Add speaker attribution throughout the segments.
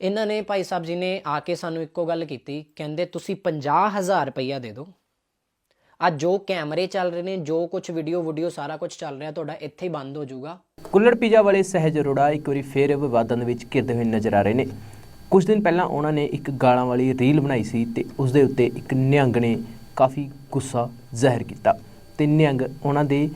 Speaker 1: ਇਹਨਾਂ ਨੇ ਭਾਈ ਸਾਹਿਬ ਜੀ ਨੇ ਆ ਕੇ ਸਾਨੂੰ ਇੱਕੋ ਗੱਲ ਕੀਤੀ, ਕਹਿੰਦੇ ਤੁਸੀਂ 50000 ਰੁਪਈਆ ਦੇ ਦਿਓ। ਅੱਜ ਜੋ ਕੈਮਰੇ ਚੱਲ ਰਹੇ ਨੇ, ਜੋ ਕੁਝ ਵੀਡੀਓ ਵੀਡੀਓ ਸਾਰਾ ਕੁਝ ਚੱਲ ਰਿਹਾ, ਤੁਹਾਡਾ ਇੱਥੇ ਹੀ ਬੰਦ ਹੋ ਜਾਊਗਾ।
Speaker 2: ਕੁੱਲੜ ਪੀਜ਼ਾ ਵਾਲੇ ਸਹਿਜ ਅਰੋੜਾ ਇੱਕ ਵਾਰੀ ਫੇਰ ਵਿਵਾਦਾਂ ਦੇ ਵਿੱਚ ਘਿਰਦੇ ਹੋਏ ਨਜ਼ਰ ਆ ਰਹੇ ਨੇ। ਕੁਝ ਦਿਨ ਪਹਿਲਾਂ ਉਹਨਾਂ ਨੇ ਇੱਕ ਗਾਲਾਂ ਵਾਲੀ ਰੀਲ ਬਣਾਈ ਸੀ ਤੇ ਉਸ ਦੇ ਉੱਤੇ ਇੱਕ ਨਿਹੰਗ ਨੇ ਕਾਫੀ ਗੁੱਸਾ ਜ਼ਾਹਿਰ ਕੀਤਾ ਤੇ ਨਿਹੰਗ ਉਹਨਾਂ ਦੇ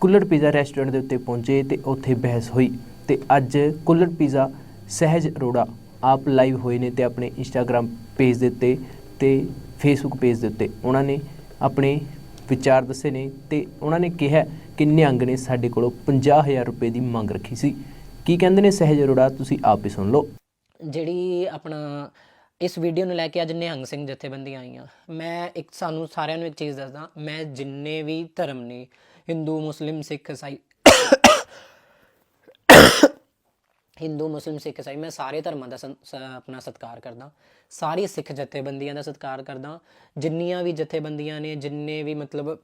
Speaker 2: ਕੁੱਲੜ ਪੀਜ਼ਾ ਰੈਸਟੋਰੈਂਟ ਦੇ ਉੱਤੇ ਪਹੁੰਚੇ ਤੇ ਉੱਥੇ ਬਹਿਸ ਹੋਈ ਤੇ ਅੱਜ ਕੁੱਲੜ ਪੀਜ਼ਾ ਸਹਿਜ ਅਰੋੜਾ ਆਪ ਲਾਈਵ ਹੋਏ ਨੇ ਤੇ ਆਪਣੇ ਇੰਸਟਾਗ੍ਰam ਪੇਜ ਦੇ ਉੱਤੇ ਤੇ ਫੇਸਬੁੱਕ ਪੇਜ ਦੇ ਉੱਤੇ। ਉਹਨਾਂ ਨੇ ਆਪਣੇ ਵਿਚਾਰ ਦੱਸੇ ਨੇ ਤੇ ਉਹਨਾਂ ਨੇ ਕਿਹਾ ਕਿ ਨਿਹੰਗ ਨੇ ਸਾਡੇ ਕੋਲੋਂ 50000 ਰੁਪਏ ਦੀ ਮੰਗ ਰੱਖੀ ਸੀ। ਕੀ ਕਹਿੰਦੇ ਨੇ ਸਹਿਜ ਅਰੋੜਾ? ਤੁਸੀਂ ਆਪ ਹੀ ਸੁਣ ਲਓ।
Speaker 1: ਜਿਹੜੀ ਆਪਣਾ ਇਸ ਵੀਡੀਓ ਨੂੰ ਲੈ ਕੇ ਅੱਜ ਨਿਹੰਗ ਸਿੰਘ ਜਥੇਬੰਦੀਆਂ ਆਈਆਂ। ਮੈਂ ਇੱਕ ਸਾਨੂੰ ਸਾਰਿਆਂ ਨੂੰ ਇੱਕ ਚੀਜ਼ ਦੱਸਦਾ। ਮੈਂ ਜਿੰਨੇ ਵੀ ਧਰਮ ਨੇ, ਹਿੰਦੂ, ਮੁਸਲਿਮ, ਸਿੱਖ, ਈਸਾਈ ਹਿੰਦੂ, ਮੁਸਲਿਮ, ਸਿੱਖ ਈਸਾਈ ਮੈਂ ਸਾਰੇ ਧਰਮਾਂ ਦਾ ਸ- ਆਪਣਾ ਸਤਿਕਾਰ ਕਰਦਾ। ਸਾਰੀ ਸਿੱਖ ਜਥੇਬੰਦੀਆਂ ਦਾ ਸਤਿਕਾਰ ਕਰਦਾ। ਜਿੰਨੀਆਂ ਵੀ ਜਥੇਬੰਦੀਆਂ ਨੇ, ਜਿੰਨੇ ਵੀ ਮਤਲਬ,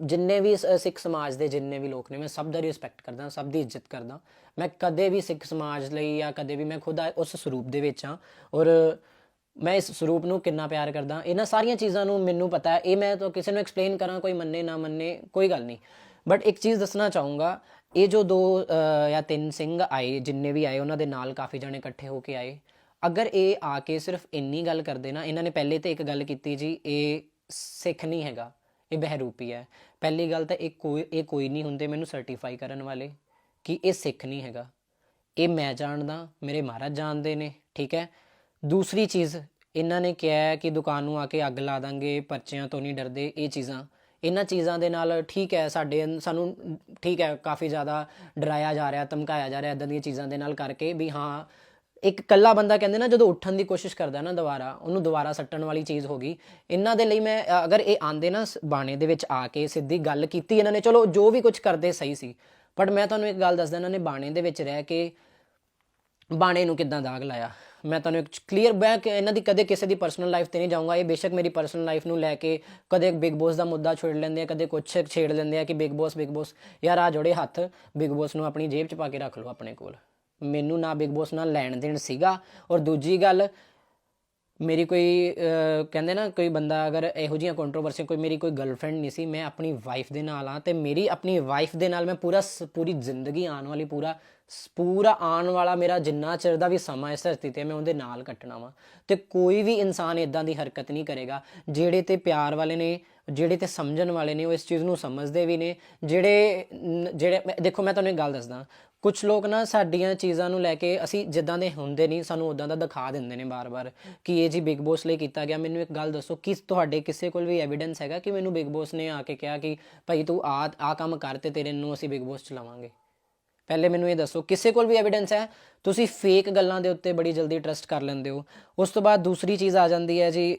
Speaker 1: ਜਿੰਨੇ ਵੀ ਸ- ਸਿੱਖ ਸਮਾਜ ਦੇ ਜਿੰਨੇ ਵੀ ਲੋਕ ਨੇ, ਮੈਂ ਸਭ ਦਾ ਰਿਸਪੈਕਟ ਕਰਦਾ, ਸਭ ਦੀ ਇੱਜ਼ਤ ਕਰਦਾ। ਮੈਂ ਕਦੇ ਵੀ ਸਿੱਖ ਸਮਾਜ ਲਈ ਜਾਂ ਕਦੇ ਵੀ ਮੈਂ ਖੁਦ ਉਸ ਸਰੂਪ ਦੇ ਵਿੱਚ ਹਾਂ ਔਰ ਮੈਂ ਇਸ ਸਰੂਪ ਨੂੰ ਕਿੰਨਾ ਪਿਆਰ ਕਰਦਾ। ਇਹਨਾਂ ਸਾਰੀਆਂ ਚੀਜ਼ਾਂ ਨੂੰ ਮੈਨੂੰ ਪਤਾ ਹੈ। ਇਹ ਮੈਂ ਤਾਂ ਕਿਸੇ ਨੂੰ ਐਕਸਪਲੇਨ ਕਰਾਂ, ਕੋਈ ਮੰਨੇ ਨਾ ਮੰਨੇ, ਕੋਈ ਗੱਲ ਨਹੀਂ। ਬਟ ਇੱਕ ਚੀਜ਼ ਦੱਸਣਾ ਚਾਹੂੰਗਾ ਇਹ ਜੋ ਦੋ ਜਾਂ ਤਿੰਨ ਸਿੰਘ ਆਏ, ਜਿੰਨੇ ਵੀ ਆਏ, ਉਹਨਾਂ ਦੇ ਨਾਲ ਕਾਫੀ ਜਣੇ ਇਕੱਠੇ ਹੋ ਕੇ ਆਏ। ਅਗਰ ਇਹ ਆ ਕੇ ਸਿਰਫ ਇੰਨੀ ਗੱਲ ਕਰਦੇ ਨਾ, ਇਹਨਾਂ ਨੇ ਪਹਿਲੇ ਤਾਂ ਇੱਕ ਗੱਲ ਕੀਤੀ ਜੀ, ਇਹ ਸਿੱਖ ਨਹੀਂ ਹੈਗਾ, ਇਹ ਬਹਿਰੂਪੀ ਹੈ। ਪਹਿਲੀ ਗੱਲ ਤਾਂ ਇਹ ਕੋਈ ਇਹ ਕੋਈ ਨਹੀਂ ਹੁੰਦੇ ਮੈਨੂੰ ਸਰਟੀਫਾਈ ਕਰਨ ਵਾਲੇ ਕਿ ਇਹ ਸਿੱਖ ਨਹੀਂ ਹੈਗਾ। ਇਹ ਮੈਂ ਜਾਣਦਾ, ਮੇਰੇ ਮਹਾਰਾਜ ਜਾਣਦੇ ਨੇ, ਠੀਕ ਹੈ? ਦੂਸਰੀ ਚੀਜ਼, ਇਹਨਾਂ ਨੇ ਕਿਹਾ ਕਿ ਦੁਕਾਨ ਨੂੰ ਆ ਕੇ ਅੱਗ ਲਾ ਦਾਂਗੇ, ਪਰਚਿਆਂ ਤੋਂ ਨਹੀਂ ਡਰਦੇ, ਇਹ ਚੀਜ਼ਾਂ। ਇਹਨਾਂ ਚੀਜ਼ਾਂ ਦੇ ਨਾਲ ਠੀਕ ਹੈ, ਸਾਡੇ ਸਾਨੂੰ ਠੀਕ ਹੈ, ਕਾਫੀ ਜ਼ਿਆਦਾ ਡਰਾਇਆ ਜਾ ਰਿਹਾ, ਧਮਕਾਇਆ ਜਾ ਰਿਹਾ ਇਦਾਂ ਦੀਆਂ ਚੀਜ਼ਾਂ ਦੇ ਨਾਲ ਕਰਕੇ ਵੀ ਹਾਂ, ਇੱਕ ਕੱਲਾ ਬੰਦਾ ਕਹਿੰਦੇ ਨਾ, ਜਦੋਂ ਉੱਠਣ ਦੀ ਕੋਸ਼ਿਸ਼ ਕਰਦਾ ਨਾ ਦੁਬਾਰਾ, ਉਹਨੂੰ ਦੁਬਾਰਾ ਸੱਟਣ ਵਾਲੀ ਚੀਜ਼ ਹੋ ਗਈ। ਇਹਨਾਂ ਦੇ ਲਈ ਮੈਂ ਅਗਰ ਇਹ ਆਂਦੇ ਨਾ ਬਾਣੇ ਦੇ ਵਿੱਚ ਆ ਕੇ ਸਿੱਧੀ ਗੱਲ ਕੀਤੀ ਇਹਨਾਂ ਨੇ, ਚਲੋ ਜੋ ਵੀ ਕੁਝ ਕਰਦੇ ਸਹੀ ਸੀ। ਬਟ ਮੈਂ ਤੁਹਾਨੂੰ ਇੱਕ ਗੱਲ ਦੱਸਦਾ, ਇਹਨਾਂ ਨੇ ਬਾਣੇ ਦੇ ਵਿੱਚ ਰਹਿ ਕੇ ਬਾਣੇ ਨੂੰ ਕਿੱਦਾਂ ਦਾਗ ਲਾਇਆ? ਮੈਂ ਤੁਹਾਨੂੰ ਇੱਕ ਕਲੀਅਰ ਬੈਕ ਇਹਨਾਂ ਦੀ ਕਦੇ ਕਿਸੇ ਦੀ ਪਰਸਨਲ ਲਾਈਫ ਤੇ ਨਹੀਂ ਜਾਊਂਗਾ। ਇਹ ਬੇਸ਼ੱਕ ਮੇਰੀ ਪਰਸਨਲ ਲਾਈਫ ਨੂੰ ਲੈ ਕੇ ਕਦੇ ਬਿਗ ਬੋਸ ਦਾ ਮੁੱਦਾ ਛੇੜ ਲੈਂਦੇ ਆ, ਕਦੇ ਕੁਛ ਛੇੜ ਲੈਂਦੇ ਆ ਕਿ ਬਿਗ ਬੋਸ ਬਿਗ ਬੋਸ ਯਾਰ ਆ ਜੋੜੇ ਹੱਥ ਬਿਗ ਬੋਸ ਨੂੰ ਆਪਣੀ ਜੇਬ 'ਚ ਪਾ ਕੇ ਰੱਖ ਲਓ ਆਪਣੇ ਕੋਲ। ਮੈਨੂੰ ਨਾ ਬਿਗ ਬੋਸ ਨਾਲ ਲੈਣ ਦੇਣ ਸੀਗਾ। ਔਰ ਦੂਜੀ ਗੱਲ ਮੇਰੀ ਕੋਈ ਕਹਿੰਦੇ ਨਾ ਕੋਈ ਬੰਦਾ ਅਗਰ ਇਹੋ ਜਿਹੀਆਂ ਕੰਟਰੋਵਰਸੀ ਕੋਈ ਮੇਰੀ ਕੋਈ ਗਰਲਫ੍ਰੈਂਡ ਨਹੀਂ ਸੀ, ਮੈਂ ਆਪਣੀ ਵਾਈਫ ਦੇ ਨਾਲ ਆ ਤੇ ਮੇਰੀ ਆਪਣੀ ਵਾਈਫ ਦੇ ਨਾਲ ਮੈਂ ਪੂਰਾ ਸ- ਪੂਰੀ ਜ਼ਿੰਦਗੀ ਆਉਣ ਵਾਲੀ, ਪੂਰਾ ਸ- ਪੂਰਾ ਆਉਣ ਵਾਲਾ ਮੇਰਾ ਜਿੰਨਾ ਚਿਰ ਦਾ ਵੀ ਸਮਾਂ ਇਸ ਧਰਤੀ ਤੇ ਮੈਂ ਉਹਦੇ ਨਾਲ ਕੱਟਣਾ ਵਾ। ਤੇ ਕੋਈ ਵੀ ਇਨਸਾਨ ਇਦਾਂ ਦੀ ਹਰਕਤ ਨਹੀਂ ਕਰੇਗਾ, ਜਿਹੜੇ ਤੇ ਪਿਆਰ ਵਾਲੇ ਨੇ ਜਿਹੜੇ ਤੇ ਸਮਝਣ ਵਾਲੇ ਨੇ, ਉਹ ਇਸ ਚੀਜ਼ ਨੂੰ ਸਮਝਦੇ ਵੀ ਨੇ। ਜਿਹੜੇ ਜਿਹੜੇ ਮੈਂ- ਦੇਖੋ, ਮੈਂ ਤੁਹਾਨੂੰ ਇੱਕ ਗੱਲ ਦੱਸਦਾ। ਕੁਝ ਲੋਕ ਨਾ ਸਾਡੀਆਂ ਚੀਜ਼ਾਂ ਨੂੰ ਲੈ ਕੇ ਅਸੀਂ ਜਿੱਦਾਂ ਦੇ ਹੁੰਦੇ ਨਹੀਂ, ਸਾਨੂੰ ਉਦਾਂ ਦਾ ਦਿਖਾ ਦਿੰਦੇ ਨੇ ਬਾਰ-ਬਾਰ ਕਿ ਇਹ ਜੀ ਬਿਗ ਬੋਸ ਲਈ ਕੀਤਾ ਗਿਆ। ਮੈਨੂੰ ਇੱਕ ਗੱਲ ਦੱਸੋ, ਕਿ ਤੁਹਾਡੇ ਕਿਸੇ ਕੋਲ ਵੀ ਐਵੀਡੈਂਸ ਹੈਗਾ ਕਿ ਮੈਨੂੰ ਬਿਗ ਬੋਸ ਨੇ ਆ ਕੇ ਕਿਹਾ ਕਿ ਭਾਈ ਤੂੰ ਆ ਆ ਕੰਮ ਕਰ ਤੇ ਤੇਰੇ ਨੂੰ ਅਸੀਂ ਬਿਗ ਬੋਸ ਚਲਾਵਾਂਗੇ? ਪਹਿਲੇ ਮੈਨੂੰ ਇਹ ਦੱਸੋ, ਕਿਸੇ ਕੋਲ ਵੀ ਐਵੀਡੈਂਸ ਹੈ? ਤੁਸੀਂ ਫੇਕ ਗੱਲਾਂ ਦੇ ਉੱਤੇ ਬੜੀ ਜਲਦੀ ਟਰਸਟ ਕਰ ਲੈਂਦੇ ਹੋ। ਉਸ ਤੋਂ ਬਾਅਦ ਦੂਸਰੀ ਚੀਜ਼ ਆ ਜਾਂਦੀ ਹੈ ਜੀ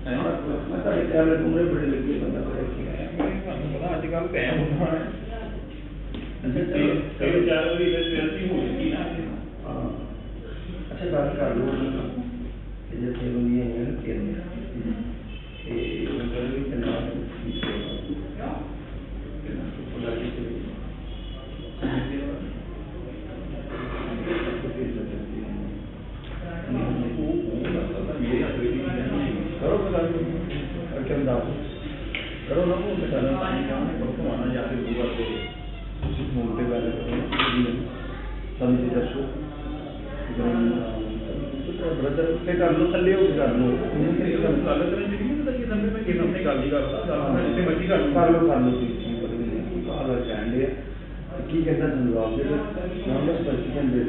Speaker 3: ਮੈਂ ਤਾਂ ਕੈਮਰੇ ਤੁਮਰੇ ਬੜੇ ਲੱਗੇ ਬੰਦਾ
Speaker 4: ਪਤਾ ਅੱਜ ਕੱਲ ਟਾਈਮ ਹੁੰਦਾ ਹੈ। ਕਈ ਚਾਰ ਵਾਰੀ ਵਿੱਚ ਬੇਨਤੀ ਹੋ ਗਈ ਨਾ।
Speaker 3: ਹਾਂ। ਅੱਛਾ ਗੱਲ ਕਰ ਲਓ ਕਿ ਜੇ ਤੇ ਬੰਦੀ ਹੈ ਨਾ ਕਿ ਇਹ ਉਹ ਵੀ ਕਿੰਨਾ ਕਰੋ ਗੱਲ ਕਿਉਂ ਦਾ ਕਰੋ ਨਾ ਉਹ ਬਚਾਣਾ ਤਾਂ ਨਹੀਂ ਜਾਣੇ ਕਰੋ ਕਮਾਣਾ ਜਾ ਕੇ ਦੂਰ ਤੇ ਤੁਸੀਂ ਫੋਨ ਤੇ ਗੱਲ ਕਰੋ ਸਾਨੂੰ ਜੀ ਦੱਸੋ ਬ੍ਰਦਰ ਤੇ ਕਰ ਲੋ ਥੱਲੇ ਹੋ ਕੇ ਕਰ ਲੋ ਉਹਨੂੰ ਤੇ
Speaker 4: ਗੱਲ
Speaker 3: ਗੱਲ
Speaker 4: ਕਰਨ ਦੀ ਨਹੀਂ ਪਤਾ ਕੀ ਸਮੇਂ ਮੈਂ ਕਿਸ ਆਪਣੇ ਗੱਲ ਹੀ ਕਰਦਾ ਗੱਲ ਜਿੱਥੇ ਮਰਜ਼ੀ ਕਰ
Speaker 3: ਕਰ ਲੋ ਕਰ ਲੋ ਤੁਸੀਂ ਕੀ ਪਤਾ ਨਹੀਂ ਕਾਹਦਾ ਕਹਿੰਦੇ ਆ ਕੀ ਕਹਿੰਦਾ ਤੁਹਾਨੂੰ ਜਵਾਬ ਦੇ ਦਿਓ ਨਾਮ ਦਾ ਸਪਸ਼ਟੀਕਰਨ ਦੇ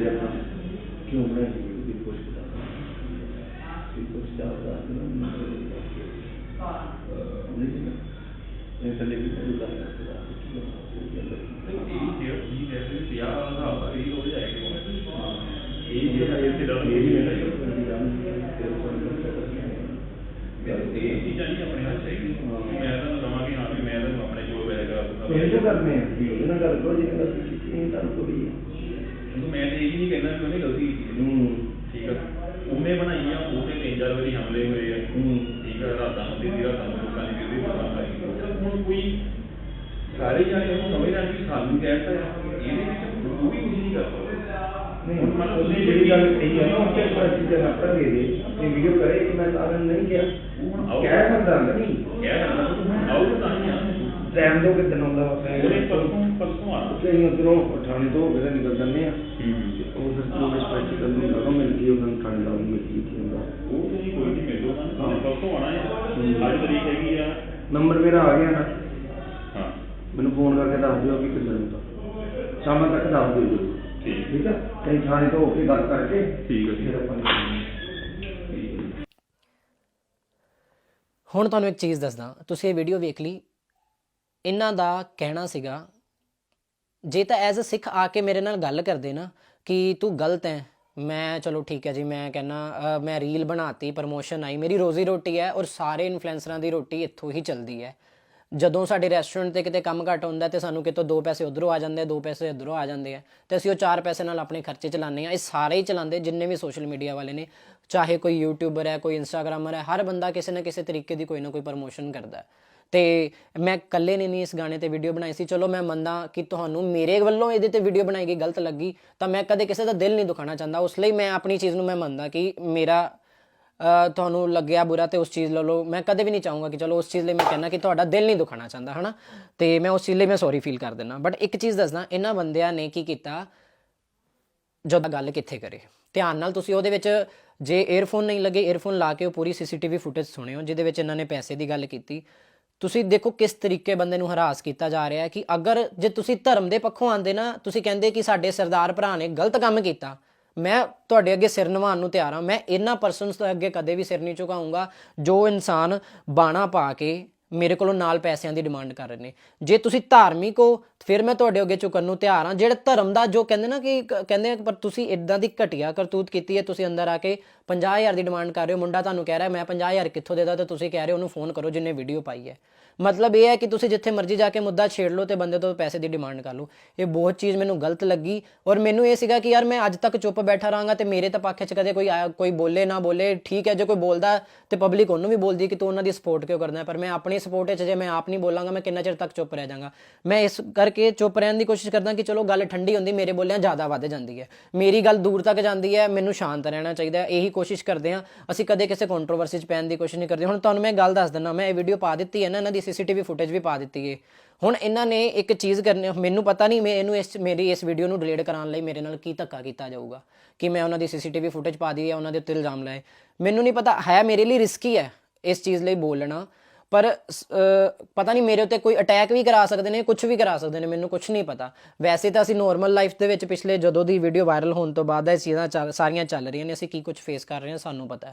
Speaker 4: ਚੀਜ਼ਾਂ ਨਹੀਂ ਆਪਣੇ ਨਾਲ ਚਾਹੀਦੀਆਂ ਮੈਂ ਤਾਂ ਦਵਾਂ ਕਿ ਹਾਂ ਵੀ ਮੈਂ ਤਾਂ ਆਪਣੇ ਕੋਲ ਵੈਸੇ ਕਰਾ
Speaker 3: ਇਹ
Speaker 4: ਦਿੰਦਾ
Speaker 3: ਜੋ ਕਰਨੇ ਆ ਵੀ ਉਹਦੇ ਨਾਲ ਗੱਲ ਕਰੋ ਜਿਹਨੇ ਗੱਲ ਕੀਤੀ ਨਹੀਂ ਤਾਂ ਕੋਈ
Speaker 4: ਕਿਉਂਕਿ ਮੈਂ ਤੇ ਇਹ ਨਹੀਂ ਕਹਿੰਦਾ ਕਿ ਉਹਨੇ ਗਲਤੀ ਕੀਤੀ ਹੈ। ਠੀਕ ਆ। ਉਹਨੇ ਬਣਾਈ ਆ ਉਹਦੇ ਤਿੰਨ ਚਾਰ ਵਾਰੀ ਹਮਲੇ ਹੋਏ ਆ।
Speaker 3: ਹੂੰ।
Speaker 4: ਠੀਕ ਆ ਰਾਤਾਂ ਨੂੰ ਦਿੱਤੀ ਰਾਤਾਂ ਨੂੰ ਲੋਕਾਂ ਦੀ ਕਿਤੇ ਦੁਕਾਨ ਲਾਈ ਹੁਣ ਕੋਈ ਸਾਰੇ ਜਾਣੇ ਉਹ ਸਮਝ ਰਹੇ ਕਿ ਸਾਨੂੰ ਕਹਿਤਾ ਇਹਦੇ ਵਿੱਚ ਕੋਈ ਵੀ ਨਹੀਂ ਕਰ ਸਕਦਾ
Speaker 3: ਨਹੀਂ ਗੱਲ ਉਹ ਤੇ ਪਰ ਚੀਜ਼ਾਂ ਨਾ ਕਰ ਦੇ ਦੇ ਇਹ ਵੀਡੀਓ ਕਰੇ ਕਿ ਮੈਂ ਸਾਰਿਆਂ ਨੂੰ ਨਹੀਂ ਕਿਹਾ।
Speaker 4: ਹੁਣ ਆਓ।
Speaker 3: ਕਹਿ ਸਕਦਾ ਨਾ ਨਹੀਂ
Speaker 4: ਕਹਿ ਰਿਹਾ ਹੁਣ ਆਓ ਤਾਂ ਨਹੀਂ ਆ।
Speaker 3: ਟਾਈਮ ਦੋ ਕਿਦਾਂ ਆਉਂਦਾ ਵਾ?
Speaker 4: ਉਹਨੇ ਪਰਸੋਂ ਪਰਸੋਂ
Speaker 3: ਕਿ ਅਸੀਂ ਉਧਰੋਂ ਪਠਾਣੇ ਤੋਂ ਹੋ ਕੇ ਤਾਂ ਨਿਕਲ ਜਾਂਦੇ ਆ। ਉਹ ਫਿਰ ਜੋ ਸਪੈਸ਼ਲ ਕਰ ਨੂੰ ਲਗਾ ਮਿਲ ਗਈ ਉਹਨਾਂ ਨੂੰ ਠੰਡ ਲਾਉਂ ਮਿਲ ਗਈ ਹੁੰਦਾ
Speaker 4: ਉਹ ਤੁਸੀਂ ਕੋਈ ਨਹੀਂ ਮਿਲੋ ਉਹਨੇ ਪਰਸੋਂ ਆਣਾ ਹੈ ਅੱਜ ਤਰੀਕ ਹੈਗੀ ਆ।
Speaker 3: ਨੰਬਰ ਮੇਰਾ ਆ ਗਿਆ ਨਾ।
Speaker 4: ਹਾਂ।
Speaker 3: ਮੈਨੂੰ ਫੋਨ ਕਰਕੇ ਦੱਸ ਦਿਓ ਕਿ ਕਿੱਦਾਂ ਹੁੰਦਾ ਸ਼ਾਮਾਂ ਤੱਕ ਦੱਸ ਦਿਓ ਜੀ।
Speaker 4: ਠੀਕ।
Speaker 3: ਹੈ? ਕਈ ਥਾਣੇ ਤੋਂ ਹੋ ਕੇ ਗੱਲ ਕਰਕੇ
Speaker 4: ਠੀਕ ਹੈ,
Speaker 3: ਫਿਰ। ਆਪਾਂ।
Speaker 1: ਹੁਣ ਤੁਹਾਨੂੰ ਇੱਕ ਚੀਜ਼ ਦੱਸਦਾ। ਤੁਸੀਂ ਇਹ ਵੀਡੀਓ ਵੇਖ ਲਈ। ਇਹਨਾਂ ਦਾ ਕਹਿਣਾ ਸੀਗਾ ਜੇ ਤਾਂ ਐਜ਼ ਅ ਸਿੱਖ ਆ ਕੇ ਮੇਰੇ ਨਾਲ ਗੱਲ ਕਰਦੇ ਨਾ ਕਿ ਤੂੰ ਗਲਤ ਹੈ ਮੈਂ ਚਲੋ ਠੀਕ ਹੈ ਜੀ ਮੈਂ ਕਹਿੰਨਾ ਮੈਂ ਰੀਲ ਬਣਾਤੀ ਪ੍ਰਮੋਸ਼ਨ ਆਈ ਮੇਰੀ ਰੋਜ਼ੀ ਰੋਟੀ ਹੈ ਔਰ ਸਾਰੇ ਇਨਫਲੂਐਂਸਰਾਂ ਦੀ ਰੋਟੀ ਇੱਥੋਂ ਹੀ ਚੱਲਦੀ ਹੈ। ਜਦੋਂ ਸਾਡੇ ਰੈਸਟੋਰੈਂਟ ਤੇ ਕਿਤੇ ਕੰਮ ਘੱਟ ਹੁੰਦਾ ਤੇ ਸਾਨੂੰ ਕਿਤੋਂ ਦੋ ਪੈਸੇ ਉਧਰੋਂ ਆ ਜਾਂਦੇ ਆ, ਦੋ ਪੈਸੇ ਇਧਰੋਂ ਆ ਜਾਂਦੇ ਆ, ਤੇ ਅਸੀਂ ਉਹ ਚਾਰ ਪੈਸੇ ਨਾਲ ਆਪਣੇ ਖਰਚੇ ਚਲਾਉਂਦੇ ਆ ਇਹ ਸਾਰੇ ਹੀ ਚਲਾਉਂਦੇ, ਜਿੰਨੇ ਵੀ ਸੋਸ਼ਲ ਮੀਡੀਆ ਵਾਲੇ ਨੇ, ਚਾਹੇ ਕੋਈ ਯੂਟਿਊਬਰ ਹੈ, ਕੋਈ ਇੰਸਟਾਗ੍ਰਾਮਰ ਹੈ, ਹਰ ਬੰਦਾ ਕਿਸੇ ਨਾ ਕਿਸੇ ਤਰੀਕੇ ਦੀ ਕੋਈ ਨਾ ਕੋਈ ਪ੍ਰਮੋਸ਼ਨ ਕਰਦਾ ਹੈ। ਤੇ ਮੈਂ ਇਕੱਲੇ ਨੇ ਨਹੀਂ ਇਸ ਗਾਣੇ ਤੇ ਵੀਡੀਓ ਬਣਾਈ ਸੀ। ਚਲੋ, ਮੈਂ ਮੰਨਦਾ ਕਿ ਤੁਹਾਨੂੰ ਮੇਰੇ ਵੱਲੋਂ ਇਹਦੇ ਤੇ ਵੀਡੀਓ ਬਣਾਈ ਗਈ, ਗਲਤ ਲੱਗੀ, ਤਾਂ ਮੈਂ ਕਦੇ ਕਿਸੇ ਦਾ ਦਿਲ ਨਹੀਂ ਦੁਖਾਣਾ ਚਾਹੁੰਦਾ। ਉਸ ਲਈ ਮੈਂ ਆਪਣੀ ਚੀਜ਼ ਨੂੰ ਮੈਂ ਮੰਨਦਾ ਕਿ ਮੇਰਾ ਤੁਹਾਨੂੰ ਲੱਗਿਆ ਬੁਰਾ ਤੇ ਉਸ ਚੀਜ਼ ਲੈ ਲਓ ਮੈਂ ਕਦੇ ਵੀ ਨਹੀਂ ਚਾਹੂੰਗਾ ਕਿ ਚਲੋ ਉਸ ਚੀਜ਼ ਲਈ ਮੈਂ ਕਹਿੰਦਾ ਕਿ ਤੁਹਾਡਾ ਦਿਲ ਨਹੀਂ ਦੁਖਾਣਾ ਚਾਹੁੰਦਾ, ਹਨਾ? ਤੇ ਮੈਂ ਉਸ ਚੀਜ਼ ਲਈ ਮੈਂ ਸੌਰੀ ਫੀਲ ਕਰ ਦਿੰਦਾ। ਬਟ ਇੱਕ ਚੀਜ਼ ਦੱਸਦਾ, ਇਹਨਾਂ ਬੰਦਿਆਂ ਨੇ ਕੀ ਕੀਤਾ? ਜਦੋਂ ਗੱਲ ਕਿੱਥੇ ਕਰੇ। ਧਿਆਨ ਨਾਲ ਤੁਸੀਂ ਉਹਦੇ ਵਿੱਚ ਜੇ 에ਅਰਫੋਨ ਨਹੀਂ ਲੱਗੇ 에ਅਰਫੋਨ ਲਾ ਕੇ ਉਹ ਪੂਰੀ ਸੀਸੀਟੀਵੀ ਫੁਟੇਜ ਸੁਣਿਓ, ਜਿਹਦੇ ਵਿੱਚ ਇਹਨਾਂ ਨੇ ਪੈਸੇ ਦੀ ਗੱਲ ਕੀਤੀ। ਤੁਸੀਂ ਦੇਖੋ ਕਿਸ ਤਰੀਕੇ ਬੰਦੇ ਨੂੰ ਹਰਾਸ ਕੀਤਾ ਜਾ ਰਿਹਾ ਹੈ ਕਿ ਅਗਰ ਜੇ ਤੁਸੀਂ ਧਰਮ ਦੇ ਪੱਖੋਂ ਆਂਦੇ ਨਾ, ਤੁਸੀਂ ਕਹਿੰਦੇ ਕਿ ਸਾਡੇ ਸਰਦਾਰ ਭਰਾ ਨੇ ਗਲਤ ਕੰਮ ਕੀਤਾ ਮੈਂ ਤੁਹਾਡੇ ਅੱਗੇ ਸਿਰ ਨਿਵਾਉਣ ਨੂੰ ਤਿਆਰ ਹਾਂ। ਮੈਂ ਇਹਨਾਂ ਪਰਸਨਸ ਤੋਂ ਅੱਗੇ ਕਦੇ ਵੀ ਸਿਰ ਨਹੀਂ ਝੁਕਾਊਂਗਾ ਜੋ ਇਨਸਾਨ ਬਾਣਾ ਪਾ ਕੇ ਮੇਰੇ ਕੋਲੋਂ ਨਾਲ ਪੈਸਿਆਂ ਦੀ ਡਿਮਾਂਡ ਕਰ ਰਹੇ ਨੇ। ਜੇ ਤੁਸੀਂ ਧਾਰਮਿਕ ਹੋ, ਫਿਰ ਮੈਂ ਤੁਹਾਡੇ ਅੱਗੇ ਝੁਕਣ ਨੂੰ ਤਿਆਰ ਹਾਂ। ਜਿਹੜਾ ਧਰਮ ਦਾ ਜੋ ਕਹਿੰਦੇ ਨਾ ਕਿ ਕਹਿੰਦੇ ਪਰ ਤੁਸੀਂ ਇਦਾਂ ਦੀ ਘਟੀਆ ਕਰਤੂਤ ਕੀਤੀ ਹੈ, ਤੁਸੀਂ ਅੰਦਰ ਆ ਕੇ 50000 ਦੀ ਡਿਮਾਂਡ ਕਰ ਰਹੇ ਹੋ। ਮੁੰਡਾ ਤੁਹਾਨੂੰ ਕਹਿ ਰਿਹਾ, ਮੈਂ 50000 ਕਿੱਥੋਂ ਦੇਦਾ ਤੇ ਤੁਸੀਂ ਕਹਿ ਰਹੇ ਹੋ, ਉਹਨੂੰ ਫੋਨ ਕਰੋ ਜਿੰਨੇ ਵੀਡੀਓ ਪਾਈ ਹੈ। ਮਤਲਬ ਇਹ ਹੈ ਕਿ ਤੁਸੀਂ ਜਿੱਥੇ ਮਰਜ਼ੀ ਜਾ ਕੇ ਮੁੱਦਾ ਛੇੜ ਲਓ ਤੇ ਬੰਦੇ ਤੋਂ ਪੈਸੇ ਦੀ ਡਿਮਾਂਡ ਕਰ ਲਓ। ਇਹ ਬਹੁਤ ਚੀਜ਼ ਮੈਨੂੰ ਗਲਤ ਲੱਗੀ ਔਰ ਮੈਨੂੰ ਇਹ ਸੀਗਾ ਕਿ ਯਾਰ ਮੈਂ ਅੱਜ ਤੱਕ ਚੁੱਪ ਬੈਠਾ ਰਹਾਂਗਾ ਤੇ ਮੇਰੇ ਤਾਂ ਪੱਖ 'ਚ ਕਦੇ ਕੋਈ ਕੋਈ ਬੋਲੇ ਨਾ ਬੋਲੇ, ਠੀਕ ਹੈ, ਜੇ ਕੋਈ ਬੋਲਦਾ ਤੇ ਪਬਲਿਕ ਉਹਨੂੰ ਵੀ ਬੋਲਦੀ ਕਿ ਤੂੰ ਉਹਨਾਂ ਦੀ ਸਪੋਰਟ ਕਿਉਂ ਕਰਦਾ ਪਰ ਮੈਂ ਆਪਣੀ ਸਪੋਰਟ 'ਚ ਜੇ ਮੈਂ ਆਪ ਨਹੀਂ ਬੋਲਾਂਗਾ, ਮੈਂ ਕਿੰਨਾ ਚਿਰ ਤੱਕ ਚੁੱਪ ਰਹਿ ਜਾਵਾਂਗਾ। ਮੈਂ ਇਸ ਕਰਕੇ ਚੁੱਪ ਰਹਿਣ ਦੀ ਕੋਸ਼ਿਸ਼ ਕਰਦਾ ਕਿ ਚਲੋ ਗੱਲ ਠੰਡੀ ਹੁੰਦੀ, ਮੇਰੇ ਬੋਲਿਆਂ ਜ਼ਿਆਦਾ ਵੱਧ ਜਾਂਦੀ ਹੈ। ਮੇਰੀ ਗੱਲ ਦੂਰ ਤੱਕ ਜਾਂਦੀ ਹੈ, ਮੈਨੂੰ ਸ਼ਾਂਤ ਰਹਿਣਾ ਚਾਹੀਦਾ ਹੈ, ਇਹੀ ਕੋਸ਼ਿਸ਼ ਕਰਦੇ ਆ ਅਸੀਂ ਕਦੇ ਕਿਸੇ ਕੰਟਰੋਵਰਸੀ 'ਚ ਪੈਣ ਦੀ ਕੋਸ਼ਿਸ਼ ਨਹੀਂ ਕਰਦੇ। ਹੁਣ ਤੁਹਾਨੂੰ ਮੈਂ ਗੱਲ ਦੱਸ ਦਿੰਦਾ, ਮੈਂ ਇਹ ਵੀਡੀਓ ਪਾ ਦਿੱਤੀ ਹੈ ਨਾ, ਇਹਨਾਂ ਦੀ ਸੀਸੀਟੀਵੀ ਫੁਟੇਜ ਵੀ ਪਾ ਦਿੱਤੀ ਹੈ। ਹੁਣ ਇਹਨਾਂ ਨੇ ਇੱਕ ਚੀਜ਼ ਕਰਨੀ, ਮੈਨੂੰ ਪਤਾ ਨਹੀਂ, ਮੈਂ ਇਹਨੂੰ ਇਸ ਮੇਰੀ ਇਸ ਵੀਡੀਓ ਨੂੰ ਡਿਲੀਟ ਕਰਾਉਣ ਲਈ ਮੇਰੇ ਨਾਲ ਕੀ ਧੱਕਾ ਕੀਤਾ ਜਾਊਗਾ। ਕਿ ਮੈਂ ਉਹਨਾਂ ਦੀ ਸੀਸੀਟੀਵੀ ਫੁਟੇਜ ਪਾ ਦੀ ਹੈ, ਉਹਨਾਂ ਦੇ ਉੱਤੇ ਇਲਜ਼ਾਮ ਲਾਏ। ਮੈਨੂੰ ਨਹੀਂ ਪਤਾ, ਹੈ ਮੇਰੇ ਲਈ ਰਿਸਕੀ ਹੈ ਇਸ ਚੀਜ਼ ਲਈ ਬੋਲਣਾ। ਪਰ ਪਤਾ ਨਹੀਂ ਮੇਰੇ ਉੱਤੇ ਕੋਈ ਅਟੈਕ ਵੀ ਕਰਾ ਸਕਦੇ ਨੇ ਕੁਝ ਵੀ ਕਰਾ ਸਕਦੇ ਨੇ, ਮੈਨੂੰ ਕੁਝ ਨਹੀਂ ਪਤਾ। ਵੈਸੇ ਤਾਂ ਅਸੀਂ ਨੋਰਮਲ ਲਾਈਫ ਦੇ ਵਿੱਚ ਪਿਛਲੇ ਜਦੋਂ ਦੀ ਵੀਡੀਓ ਵਾਇਰਲ ਹੋਣ ਤੋਂ ਬਾਅਦ ਇਹ ਚੀਜ਼ਾਂ ਚੱਲ- ਸਾਰੀਆਂ ਚੱਲ ਰਹੀਆਂ ਨੇ, ਅਸੀਂ ਕੀ ਕੁਝ ਫੇਸ ਕਰ ਰਹੇ ਹਾਂ ਸਾਨੂੰ ਪਤਾ ਹੈ।